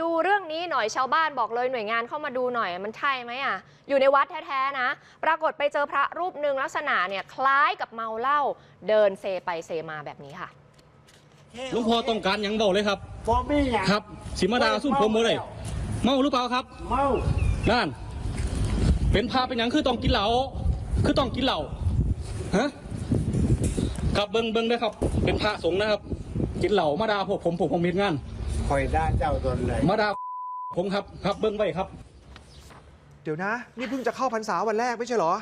ดูเรื่องนี้หน่อยชาวบ้านบอกเลยหน่วยงานเข้ามาดูหน่อยมันใช่ไหมอะ อยู่ในวัดแท้ๆนะ ปรากฏไปเจอพระรูปหนึ่งลักษณะเนี่ยคล้ายกับเมาเหล้าเดินเซไปเซมาแบบนี้ค่ะหลุงพ่อต้องการหยังบอกเลยครับบ่มีหยังครับ สิมาดาสู้ผมบ่เลยเมาหรือเปล่าครับ เมานั่น เป็นพาเป็นหยังคือต้องกินเหล้าคือต้องกินเหล้าฮะครับเบิ้งเบิ้งด้วยครับ เป็นพระสงฆ์นะครับ กินเหล้ามาดาพวกผมผมผมมีงานคอยด่าเจ้าตนเลยมาดาผมครับครับเบิ้งไว้ครับ เดี๋ยวนะ นี่เพิ่งจะเข้าพรรษาวันแรกไม่ใช่เหรอ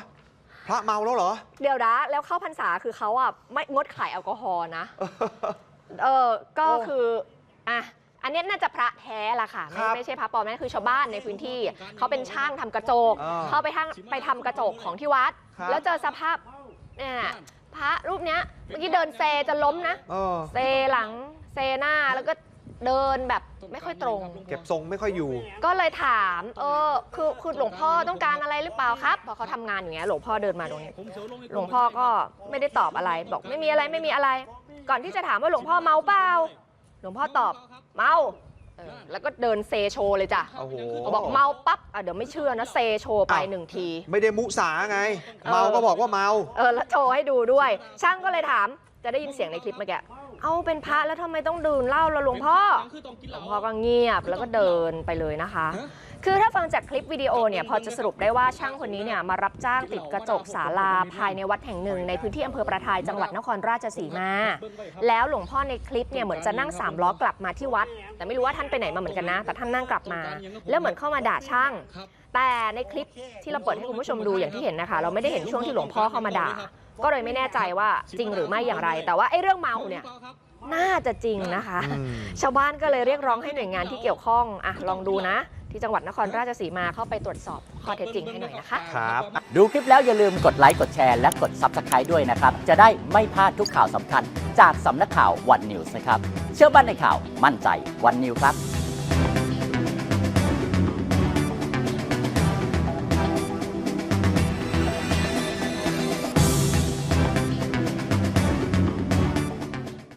พระเมาแล้วเหรอ เดี๋ยวนะแล้วเข้าพรรษาคือเขาอะไม่งดขายแอลกอฮอล์นะ เออก็โอ้คืออะอันเนี้ยน่าจะพระแท้ละค่ะไม่ครับไม่ใช่พระปลอมนั่นคือชาวบ้านในพื้นที่ เขาเป็นช่างทำกระจกอ่าเขาไปทางไปทำกระจกของที่วัดครับแล้วเจอสภาพเนี่ย พระรูปเนี้ยเมื่อกี้เดินเซจะล้มนะ เออเซหลังเซหน้าแล้วก็เดินแบบไม่ค่อยตรง เก็บทรงไม่ค่อยอยู่ ก็เลยถาม เออ คือคือหลวงพ่อต้องการอะไรหรือเปล่าครับพอเขาทำงานอย่างเงี้ยหลวงพ่อเดินมาตรงนี้ หลวงพ่อก็ไม่ได้ตอบอะไร บอกไม่มีอะไรไม่มีอะไร ก่อนที่จะถามว่าหลวงพ่อเมาเปล่าหลวงพ่อตอบเมา เออแล้วก็เดินเซโชว์เลยจ้ะโอ้โหบอกเมาปั๊บอะเดี๋ยวไม่เชื่อนะเซโชว์ไปอ้าวหนึ่งที ไม่ได้มุสาไงเออเมาก็บอกว่าเมา เออแล้วโชว์ให้ดูด้วย ช่างก็เลยถามจะได้ยินเสียงในคลิปเมื่อกี้ เอาเป็นพระแล้วทำไมต้องดื่มเหล้าล่ะหลวงพ่อหลวงพ่อก็เงียบแล้วก็เดินไปเลยนะคะ คือถ้าฟังจากคลิปวิดีโอเนี่ยพอจะสรุปได้ว่าช่างคนนี้เนี่ยมารับจ้างติดกระจกศาลาภายในวัดแห่งหนึ่ง ในพื้นที่อำเภอประทายจังหวัดนครราชสีมา แล้วหลวงพ่อในคลิปเนี่ยเหมือนจะนั่งสามล้อกลับมาที่วัด แต่ไม่รู้ว่าท่านไปไหนมาเหมือนกันนะ แต่ท่านนั่งกลับมา แล้วเหมือนเข้ามาด่าช่าง แต่ในคลิปที่เราเปิดให้คุณผู้ชมดูอย่างที่เห็นนะคะ เราไม่ได้เห็นช่วงที่หลวงพ่อเข้ามาด่า ก็เลยไม่แน่ใจว่าจริงหรือไม่อย่างไร แต่ว่าไอ้เรื่องเมาเนี่ยน่าจะจริงนะคะอืมชาวบ้านก็เลยเรียกร้องให้หน่วยงานที่เกี่ยวข้องอะลองดูนะ ที่จังหวัดนครราชสีมาเข้าไปตรวจสอบข้อเท็จจริงให้หน่อยนะคะครับดูคลิปแล้วอย่าลืมกดไลค์กดแชร์และกด Subscribe ด้วยนะครับ จะได้ไม่พลาดทุกข่าวสำคัญ จากสำนักข่าววันนิวส์นะครับ เชื่อมั่นในข่าวมั่นใจวันนิวครับ